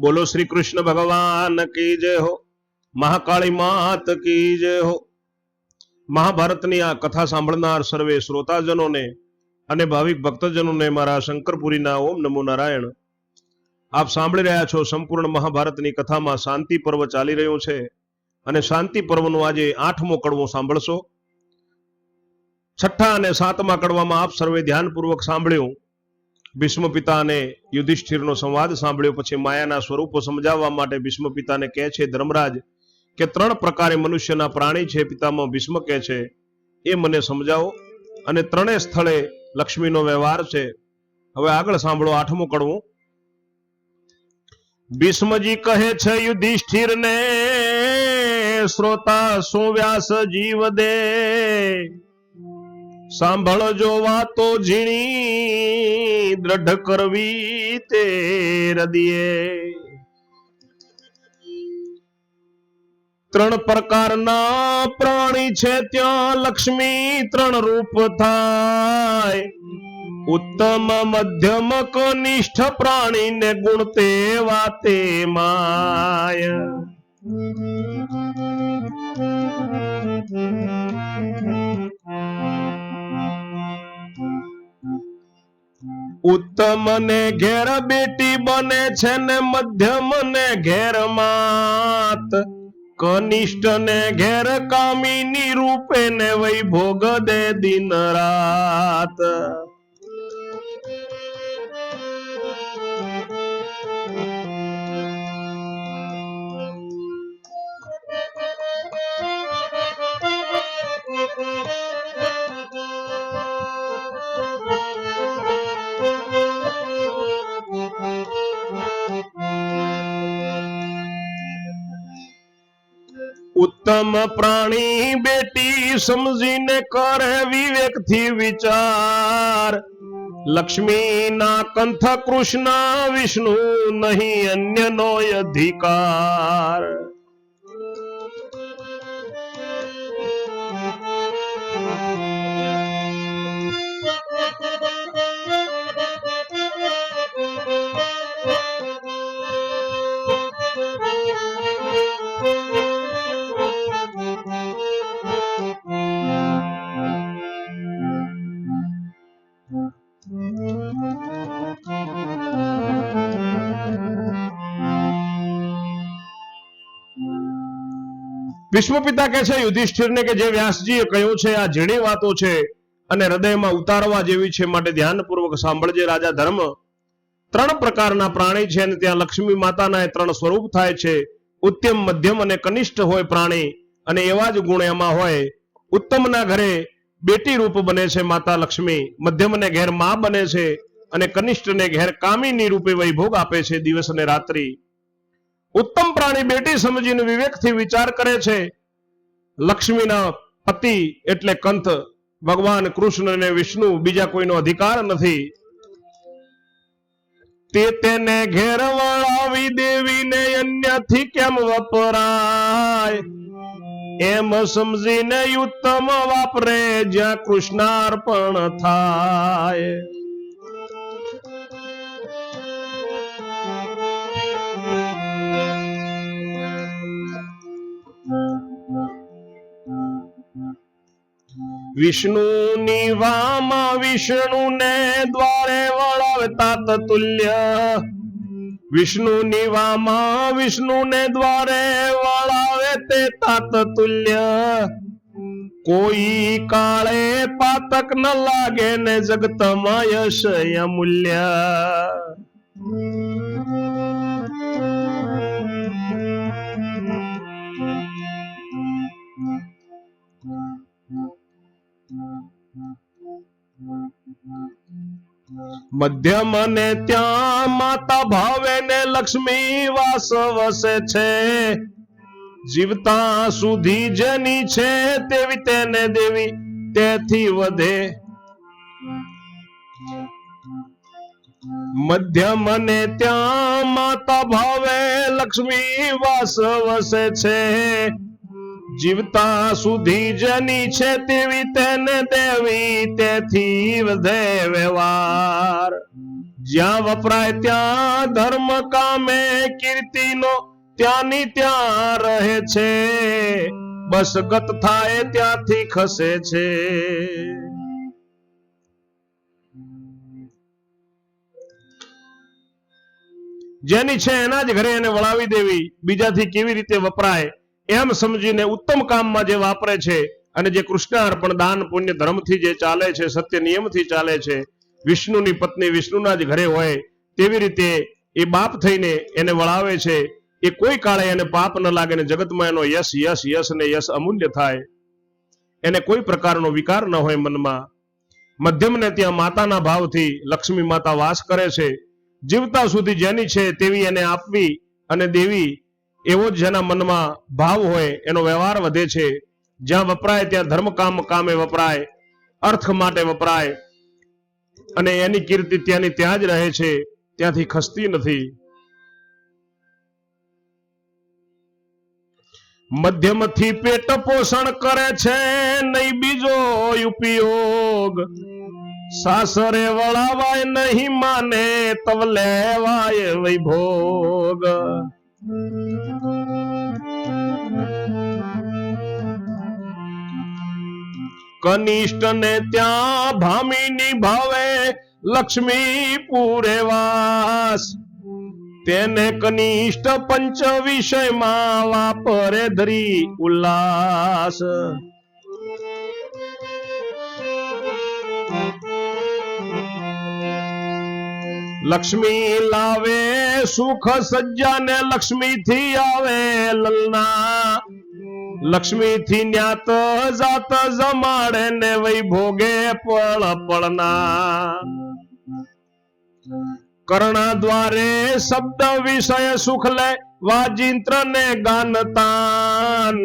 બોલો શ્રી કૃષ્ણ ભગવાન કી જય હો, મહાકાળી માત કી જય હો. મહાભારતની આ કથા સાંભળનાર સર્વે શ્રોતાજનોને અને ભાવિક ભક્તજનોને મારા શંકરપુરીના ઓમ નમો નારાયણ. આપ સાંભળી રહ્યા છો સંપૂર્ણ મહાભારતની કથામાં શાંતિ પર્વ ચાલી રહ્યું છે અને શાંતિ પર્વનો આજે આઠમો કડવો સાંભળશો. છઠ્ઠા અને સાતમા કડવામાં આપ સર્વે ધ્યાનપૂર્વક સાંભળ્યું. ભીષ્મ પિતાને યુધિષ્ઠિરનો સંવાદ સાંભળ્યો પછી માયાના સ્વરૂપો સમજાવવા માટે ભીષ્મ પિતાને કહે છે, ધર્મરાજ, કે ત્રણ પ્રકારે મનુષ્યના પ્રાણી છે પિતામાં ભીષ્મ કહે છે. એ મને સમજાવો. અને ત્રણેય સ્થળે લક્ષ્મીનો વ્યવહાર છે. હવે આગળ સાંભળો, આઠમું કડવું. ભીષ્મજી કહે છે, યુધિષ્ઠિરને શ્રોતા સુવ્યાસ વ્યાસ જીવ દે. સાંભળજો વાતો ઝીણી, દ્રઢ કરવી તે હૃદયે. ત્રણ પ્રકારના પ્રાણી છે ત્યાં લક્ષ્મી ત્રણ રૂપ થાય. ઉત્તમ, મધ્યમ, કનિષ્ઠ પ્રાણીને ગુણ તે વાતે માય. ઉત્તમ ને ઘેર બેટી બને છે ને મધ્યમ ને ઘેર માત. કનિષ્ઠ ને ઘેર કામિની રૂપે ને વૈભોગ દે દિન રાત. ઉત્તમ પ્રાણી બેટી સમજીને કરે વિવેકથી વિચાર. લક્ષ્મી ના કંથ કૃષ્ણ વિષ્ણુ નહીં અન્યનો અધિકાર. વિશ્વ કે છે, યુધિષ્ઠિરને કે જે વ્યાસજીએ કહ્યું છે, આ ઝીણી વાતો છે અને હૃદયમાં ઉતારવા જેવી છે માટે ધ્યાનપૂર્વક સાંભળજે રાજા ધર્મ. ત્રણ પ્રકારના પ્રાણી છે અને ત્યાં લક્ષ્મી માતાના એ ત્રણ સ્વરૂપ થાય છે. ઉત્તમ, મધ્યમ અને કનિષ્ઠ હોય પ્રાણી અને એવા જ ગુણ એમાં હોય. ઉત્તમના ઘરે બેટી રૂપ બને છે માતા લક્ષ્મી. મધ્યમને ઘેર મા બને છે અને કનિષ્ઠને ઘેર કામીની રૂપે વૈભોગ આપે છે દિવસ અને રાત્રિ. ઉત્તમ પ્રાણી બેટી સમજીને વિવેકથી વિચાર કરે છે. લક્ષ્મીના પતિ એટલે કંથ ભગવાન કૃષ્ણ ને વિષ્ણુ બીજા કોઈનો અધિકાર નથી. તે તેને ઘેર વળાવી દેવીને અન્યથી કેમ વપરાય? એમ સમજીને ઉત્તમ વાપરે જ્યાં કૃષ્ણાર્પણ થાય. વિષ્ણુની વામા વિષ્ણુને દ્વારે વળાવતા તતુલ્ય. વિષ્ણુની વામા વિષ્ણુને દ્વારે વળાવે તે તાત તુલ્ય કોઈ કાળે પાતક ન લાગે ને જગતમાં યશ અમૂલ્ય. મધ્યમ ને ત્યાં માતા ભાવે ને લક્ષ્મી વાસ વસે છે. જીવતા સુધી જેની છે તેવી તેને દેવી, તેથી વધે. મધ્યમ ને ત્યાં માતા ભાવે લક્ષ્મી વાસ વસે છે. જીવતા સુધી જેની છે તેવી તેને દેવી, તેથી વધે વ્યવહાર. જ્યાં વપરાય ત્યાં ધર્મ કામે કીર્તિનો, ત્યાંની ત્યાં રહે છે. બસ ગત થાય ત્યાંથી ખસે છે. જેની છે એના જ ઘરે એને વળાવી દેવી, બીજાથી કેવી રીતે વપરાય? એમ સમજીને ઉત્તમ કામમાં જે વાપરે છે અને જે કૃષ્ણ અર્પણ દાન પુણ્ય ધર્મથી જે ચાલે છે, સત્ય નિયમથી ચાલે છે, વિષ્ણુની પત્ની વિષ્ણુના જ ઘરે હોય તેવી રીતે એ બાપ થઈને એને વળાવે છે, એ કોઈ કાળે એને પાપ ન લાગે ને જગતમાં એનો યશ યશ યશ ને યશ અમૂલ્ય થાય. એને કોઈ પ્રકારનો વિકાર ન હોય મનમાં. મધ્યમને ત્યાં માતાના ભાવથી લક્ષ્મી માતા વાસ કરે છે. જીવતા સુધી જેની છે તેવી એને આપવી અને દેવી એવો જ જેના મનમાં ભાવ હોય, એનો વ્યવહાર વધે છે. જ્યાં વપરાય ત્યાં ધર્મ કામ કામે વપરાય, અર્થ માટે વપરાય. અને એની કીર્તિ ત્યાંની ત્યાં જ રહે છે, ત્યાંથી ખસતી નથી. મધ્યમથી પેટ પોષણ કરે છે, નહીં બીજો ઉપયોગ. સાસરે વળાવાય નહીં માને, તવ લેવાય વૈભોગ. કનિષ્ઠ ને ત્યાં ભામીની ભાવે લક્ષ્મી પુરેવાસ તેને કનિષ્ઠ પંચ વિષયમાં વાપરે ધરી ઉલ્લાસ. લક્ષ્મી લાવે, સુખ સજ્જા ને લક્ષ્મી થી આવે લલના. લક્ષ્મી થી ન્યાત જાત જમાડે ને વૈભોગે પળ પળના. કર્ણા દ્વારે શબ્દ વિષય સુખ લે વાજિંત્ર ને ગાનતાન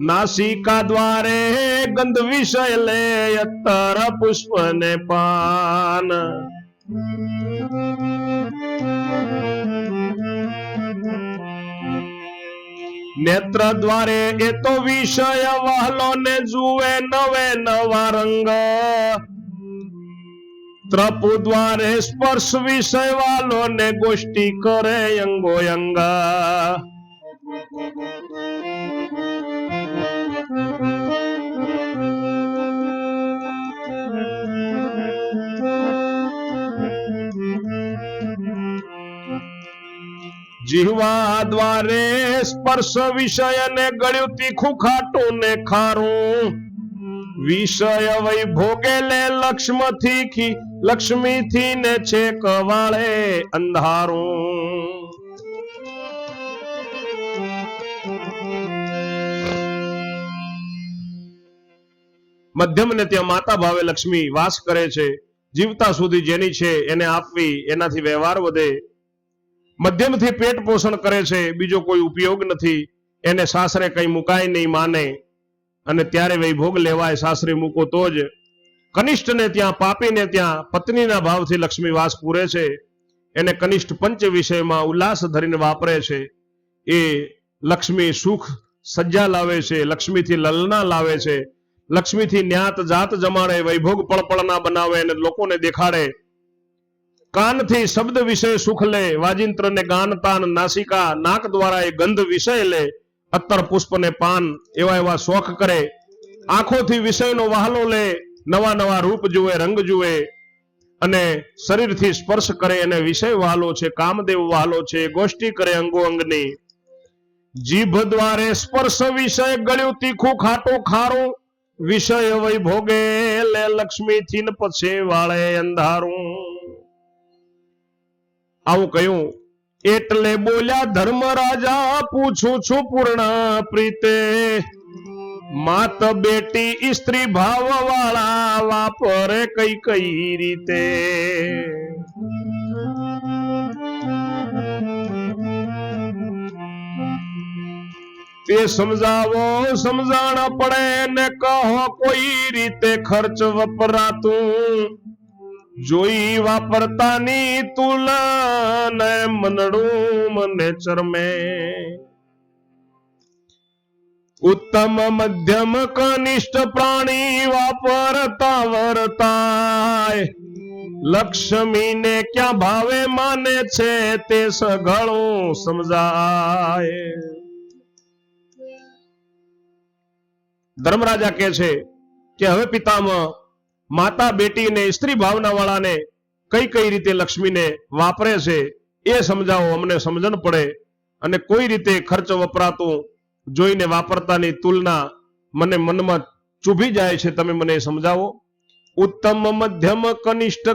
નાસિકા દ્વારે ગંધ વિષય લે અત્તર પુષ્પ ને પાન. નેત્ર દ્વારે એ તો વિષય વહલો ને જુએ નવે નવા રંગ. ત્રપુ દ્વારે સ્પર્શ વિષય વાલો ને ગોષ્ઠી કરે અંગો અંગા જીહવા દ્વારે સ્પર્શ વિષય ને ગળ્યું તીખું ખાટું ને ખારું. વિષય વૈભોગે લે લક્ષ્મથી થી ને છે કવાળે અંધારું. મધ્યમ ને ત્યાં માતા ભાવે લક્ષ્મી વાસ કરે છે. જીવતા સુધી જેની છે એને આપવી, એનાથી વ્યવહાર વધે. મધ્યમથી પેટ પોષણ કરે છે, બીજો કોઈ ઉપયોગ નથી. એને સાસરે કઈ મુકાય નહીં માને. અને ત્યારે વૈભોગ લેવાય, સાસરે મૂકો તો જ. કનિષ્ઠને ત્યાં, પાપીને ત્યાં, પત્નીના ભાવથી લક્ષ્મી વાસ પૂરે છે. એને કનિષ્ઠ પંચ વિષયમાં ઉલ્લાસ ધરીને વાપરે છે. એ લક્ષ્મી સુખ સજ્જા લાવે છે, લક્ષ્મીથી લલના લાવે છે. લક્ષ્મીથી ન્યાત જાત જમાડે, વૈભોગ પળપળના બનાવે અને લોકોને દેખાડે. કાનથી શબ્દ વિષય સુખ લે વાજિંત્ર ને ગાન તાન નાસિકા નાક દ્વારા એ ગંધ વિષય લે અત્તર પુષ્પ ને પાન એવા એવા શોખ કરે. આંખોથી વિષયનો વહાલો લે, નવા નવા રૂપ જુએ, રંગ જુએ અને શરીરથી સ્પર્શ કરે એને વિષય વાલો છે, કામદેવ વાલો છે, ગોષ્ઠી કરે અંગો અંગની જીભ દ્વારે સ્પર્શ વિષય ગળ્યું, તીખું ખાટું ખારું, વિષય વૈભોગે લે લક્ષ્મી થી ને પછી વાળે અંધારું. આવું કહ્યું. એટલે બોલ્યા ધર્મ રાજા પૂછું છું પૂર્ણ પ્રીતે, માત બેટી સ્ત્રી ભાવ વાળા વાપરે કઈ કઈ રીતે? તે સમજાવો, સમજાણ પડે ને કહો કોઈ રીતે ખર્ચ વપરાતું? જોઈ વાપરતાની તુલને મનડું મને ચરમે. ઉત્તમ મધ્યમ કનિષ્ઠ પ્રાણી વાપરતા વર્તાય. લક્ષ્મીને ક્યાં ભાવે માને છે તે સઘળું સમજાય. ધર્મરાજા કે છે કે હવે પિતામહ માતા, બેટી ને સ્ત્રી ભાવના વાળાને કઈ કઈ રીતે લક્ષ્મીને વાપરે છે એ સમજાવો, અમને સમજણ પડે. અને કોઈ રીતે ખર્ચ વપરાતું જોઈને વાપરતાની તુલના મને મનમાં ચૂભી જાય છે, તમે મને સમજાવો. ઉત્તમ મધ્યમ કનિષ્ઠ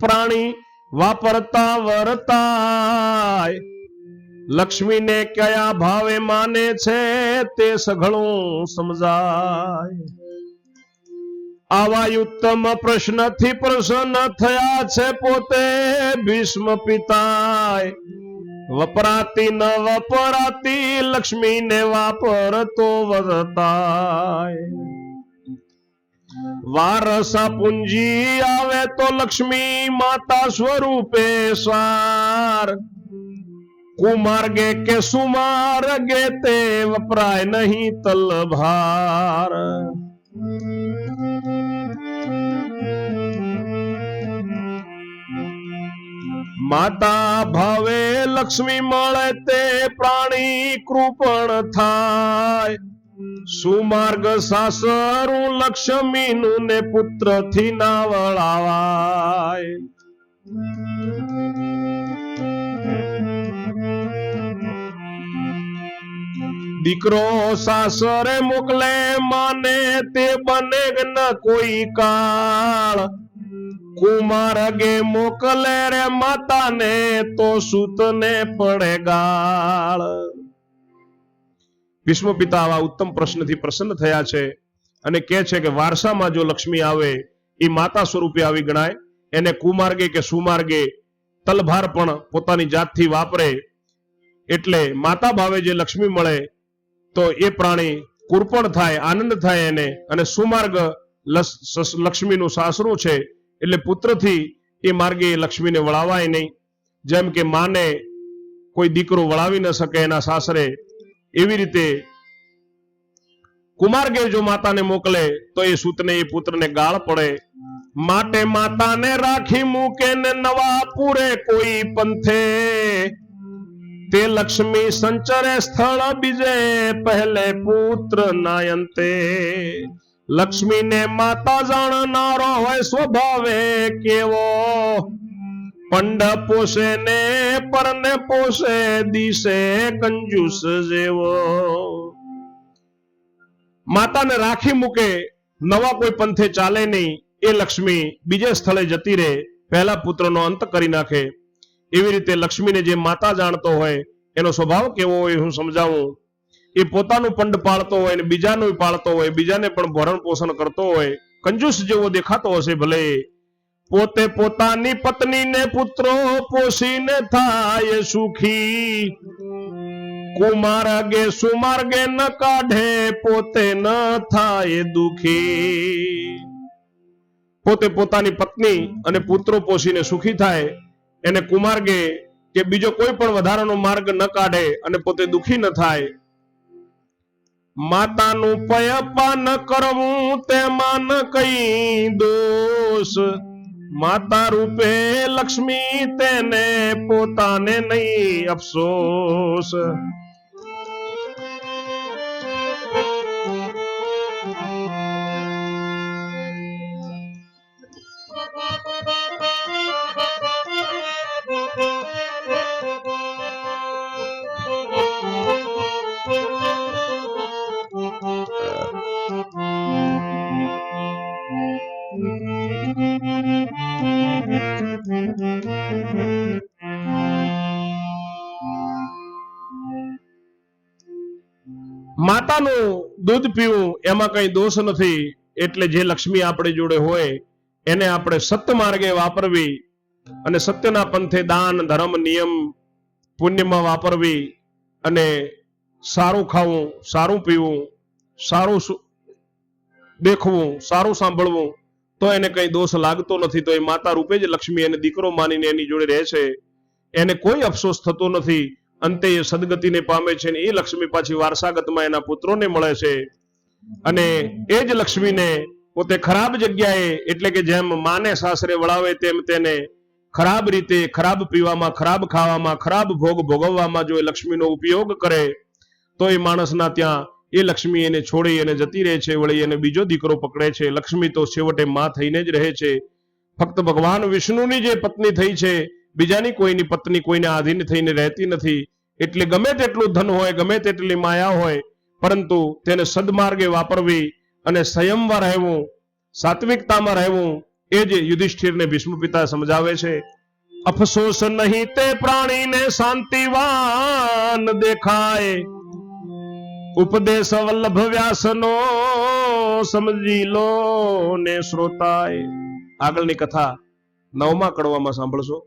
પ્રાણી વાપરતા વરતા લક્ષ્મીને કયા ભાવે માને છે તે સઘળું સમજાય. આવા ઉત્તમ પ્રશ્નથી પ્રસન્ન થયા છે પોતે ભીષ્મ પિતાય. વપરાતી ન વપરાતી લક્ષ્મીને વાપરતો વર્તાય વારસા પૂંજી આવે તો લક્ષ્મી માતા સ્વરૂપે સાર. કુમાર્ગે કે સુમાર્ગે તે વપરાય નહીં તલભાર. માતા ભાવે લક્ષ્મી મળે તે પ્રાણી કૃપણ થાય. સુમાર્ગ સાસરું લક્ષ્મીનું ને પુત્રથી ના વળાવાય દીકરો સાસરે મોકલે, માને તે બને ન કોઈ કાળ. કુમાર ગે મોકલે રે માતાને તો સૂતને પડે ગાળ. ભીષ્મ પિતા આવા ઉત્તમ પ્રશ્નથી પ્રસન્ન થયા છે અને કહે છે કે વારસામાં જો લક્ષ્મી આવે એ માતા સ્વરૂપે આવી ગણાય. એને કુમાર્ગે કે સુમાર્ગે તલભાર પણ પોતાની જાતથી વાપરે. એટલે માતા ભાવે જે લક્ષ્મી મળે, તો એ પ્રાણી કુરપણ થાય, આનંદ થાય એને. અને સુમાર્ગ લક્ષ્મીનું સાસરું છે એટલે પુત્રથી એ માર્ગે લક્ષ્મીને વળાવાય નહીં. જેમ કે માને કોઈ દીકરો વળાવી ન શકે એના સાસરે, એવી રીતે કુમાર્ગે જો માતાને મોકલે, તો એ સૂતને, એ પુત્રને ગાળ પડે. માટે માતાને રાખી મૂકે ને નવા પૂરે કોઈ પંથે. તે લક્ષ્મી સંચરે સ્થળ બીજે પહેલે પુત્ર નાયંતે. લક્ષ્મીને માતા જાણનારો હોય સ્વભાવે કેવો? પંડ પોષે ને પરને પોષે, દિશે કંજુસ જેવો. માતાને રાખી મૂકે, નવા કોઈ પંથે ચાલે નહીં, એ લક્ષ્મી બીજે સ્થળે જતી રહે, પહેલા પુત્રનો અંત કરી નાખે. એવી રીતે લક્ષ્મીને જે માતા જાણતો હોય, એનો સ્વભાવ કેવો હોય હું સમજાવું? એ પોતાનું પંડ પાળતો હોય ને બીજાનું પાળતો હોય, બીજાને પણ ભરણ પોષણ કરતો હોય, કંજૂસ જેવો દેખાતો હશે ભલે. પોતે પોતાની પત્નીને પુત્રો પોષીને થાય સુખી. કુમાર્ગે સુમાર્ગે ન કાઢે, પોતે ન થાય દુખી. પોતે પોતાની પત્ની અને પુત્રો પોષીને સુખી થાય, એને કુમાર્ગે કે બીજો કોઈ પણ વધારાનો માર્ગ ન કાઢે અને પોતે દુખી ન થાય માતાનું પયપાન કરવું તેમાં કઈ દોષ. માતા રૂપે લક્ષ્મી તેને પોતાને નહીં અફસોસ. માતાનું દૂધ પીવું, એમાં કઈ દોષ નથી. એટલે જે લક્ષ્મી આપણી જોડે હોય, એને આપણે સત્ય માર્ગે વાપરવી અને સત્યના પંથે દાન, ધર્મ, નિયમ, પુણ્યમાં વાપરવી અને સારું ખાવું, સારું પીવું, સારું દેખવું, સારું સાંભળવું, તો એને કઈ દોષ લાગતો નથી. તો એ માતા રૂપે જ લક્ષ્મી એને દીકરો માનીને એની જોડે રહે છે. એને કોઈ અફસોસ થતો નથી. અંતે એ સદગતિને પામે છે ને એ લક્ષ્મી પાછી વારસાગતમાં એના પુત્રોને મળે છે. અને એ જ લક્ષ્મીને પોતે ખરાબ જગ્યાએ, એટલે કે જેમ માને સાસરે વળાવે તેમ તેને ખરાબ રીતે, ખરાબ પીવામાં, ખરાબ ખાવામાં, ખરાબ ભોગ ભોગવવામાં જો એ લક્ષ્મીનો ઉપયોગ કરે, તો એ માણસના ત્યાં એ લક્ષ્મી એને છોડી એને જતી રહે છે, વળી એને બીજો દીકરો પકડે છે. લક્ષ્મી તો છેવટે માં થઈને જ રહે છે. ફક્ત ભગવાન વિષ્ણુની જે પત્ની થઈ છે બીજાની કોઈની પત્ની કોઈને આધીન થઈને રહેતી નથી. એટલે ગમે તેટલું ધન હોય, ગમે તેટલી માયા હોય, પરંતુ તેને સદમાર્ગે વાપરવી અને સંયમમાં રહેવું, સાત્વિકતામાં રહેવું, એ જ યુધિષ્ઠિરને ભીષ્મ પિતા સમજાવે છે. અફસોસ નહીં તે પ્રાણીને શાંતિવાન દેખાય. ઉપદેશ વલ્લભ વ્યાસનો સમજી લો ને શ્રોતાય. આગળની કથા નવમા કડવામાં સાંભળશો.